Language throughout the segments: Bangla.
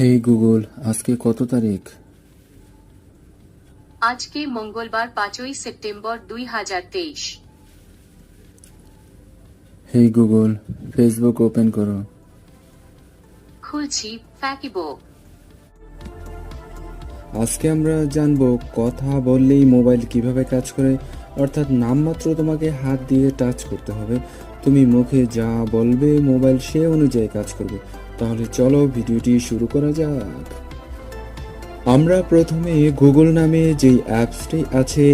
হেই গুগল আজকে কত তারিখ? আজকে মঙ্গলবার পাঁচই সেপ্টেম্বর দুই হাজার তেইশ। হেই গুগল ফেসবুক ওপেন করো। খুলছি ফ্যাকিবো। আজকে আমরা জানব কথা বললেই মোবাইল কীভাবে কাজ করে অর্থাৎ নামমাত্র তোমাকে হাত দিয়ে টাচ করতে হবে। তুমি মুখে যা বলবে মোবাইল সে অনুযায়ী কাজ করবে। তাহলে চলো ভিডিওটি শুরু করা যাক। আমরা প্রথমে গুগল নামে যেই অ্যাপসটি আছে,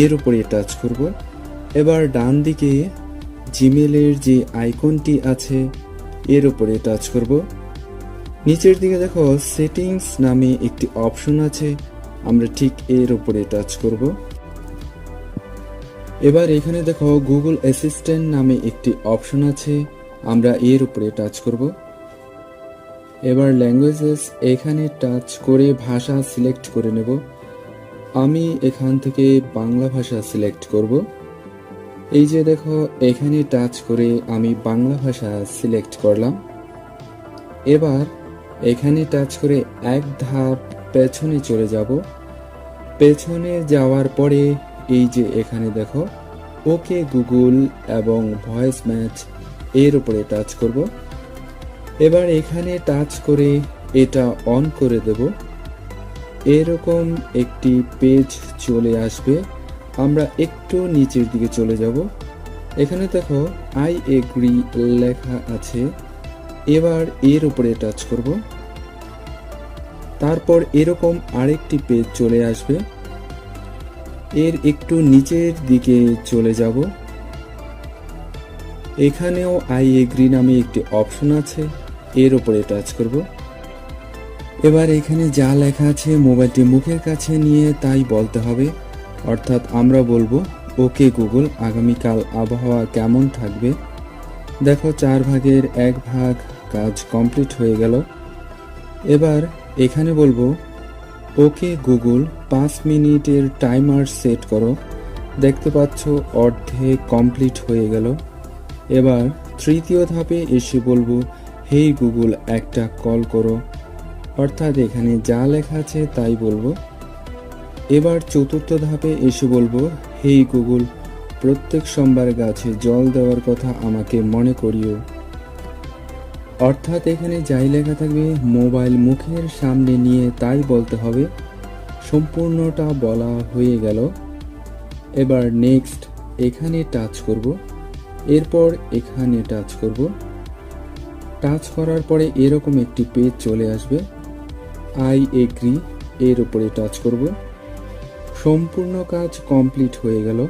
এর উপরে টাচ করব। এবার ডান দিকে জিমেলের যে আইকনটি আছে, এর উপরে টাচ করব। নিচের দিকে দেখো সেটিংস নামে একটি অপশন আছে, আমরা ঠিক এর উপরে টাচ করব। এবার এখানে দেখো গুগল অ্যাসিস্ট্যান্ট নামে একটি অপশন আছে, আমরা এর উপরে টাচ করব। এবার ল্যাঙ্গুয়েজেস এখানে টাচ করে ভাষা সিলেক্ট করে নেব। আমি এখান থেকে বাংলা ভাষা সিলেক্ট করব। এই যে দেখো, এখানে টাচ করে আমি বাংলা ভাষা সিলেক্ট করলাম। এবার এখানে টাচ করে এক ধাপ পেছনে চলে যাব। পেছনে যাওয়ার পরে এই যে এখানে দেখো, ওকে গুগল এবং ভয়েস ম্যাচ এর উপরে টাচ করব। এবার এখানে টাচ করে এটা অন করে দেব। এরকম একটি পেজ চলে আসবে। আমরা একটু নিচের দিকে চলে যাব। এখানে দেখো আই এগ্রি লেখা আছে। এবার এর উপরে টাচ করব। তারপর এরকম আরেকটি পেজ চলে আসবে। এর একটু নিচের দিকে চলে যাব। এখানেও আই এগ্রি নামে একটি অপশন আছে। এর উপরে টাচ করব। এবার এখানে যা লেখা আছে মোবাইলটি মুখের কাছে নিয়ে তাই বলতে হবে। অর্থাৎ আমরা বলব, ওকে গুগল, আগামীকাল আবহাওয়া কেমন থাকবে? দেখো চার ভাগের এক ভাগ কাজ কমপ্লিট হয়ে গেল। এবার এখানে বলব, ওকে গুগল, পাঁচ মিনিটের টাইমার সেট করো। দেখতে পাচ্ছ অর্ধেক কমপ্লিট হয়ে গেল। এবার তৃতীয় ধাপে এসে বলব হেই গুগল, একটা কল করো। অর্থাৎ এখানে যা লেখা আছে তাই বলব। এবার চতুর্থ ধাপে এসে বলব হেই গুগল, প্রত্যেক সোমবার গাছে জল দেওয়ার কথা আমাকে মনে করিও। অর্থাৎ এখানে যাই লেখা থাকবে, মোবাইল মুখের সামনে নিয়ে তাই বলতে হবে। সম্পূর্ণটা বলা হয়ে গেল। এবার নেক্সট এখানে টাচ করব। এরপর এখানে টাচ করব। টাচ করার পরে এরকম একটি পেজ চলে আসবে। আই এগ্রি এর উপরে টাচ করব। সম্পূর্ণ কাজ কমপ্লিট হয়ে গেল।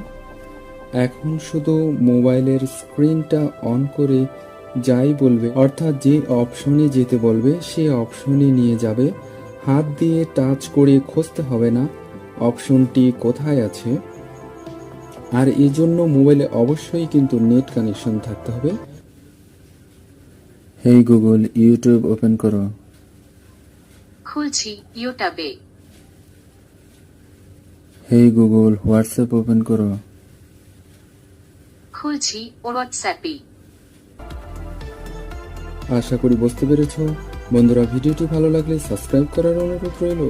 এখন শুধু মোবাইলের স্ক্রিনটা অন করে যাই বলবে, অর্থাৎ যে অপশনে যেতে বলবে, সে অপশনে নিয়ে যাবে। হাত দিয়ে টাচ করে খুঁজতে হবে না অপশনটি কোথায় আছে? আর এই জন্য মোবাইলে অবশ্যই কিন্তু নেট কানেকশন থাকতে হবে। হেই গুগল ইউটিউব ওপেন করো। খুলছি ইউটিউবে হেই গুগল হোয়াটসঅ্যাপ ওপেন করো। খুলছি হোয়াটসঅ্যাপে। আশা করি বুঝতে পেরেছ। বন্ধুরা ভিডিওটি ভালো লাগলে সাবস্ক্রাইব করার অনুরোধ রইল।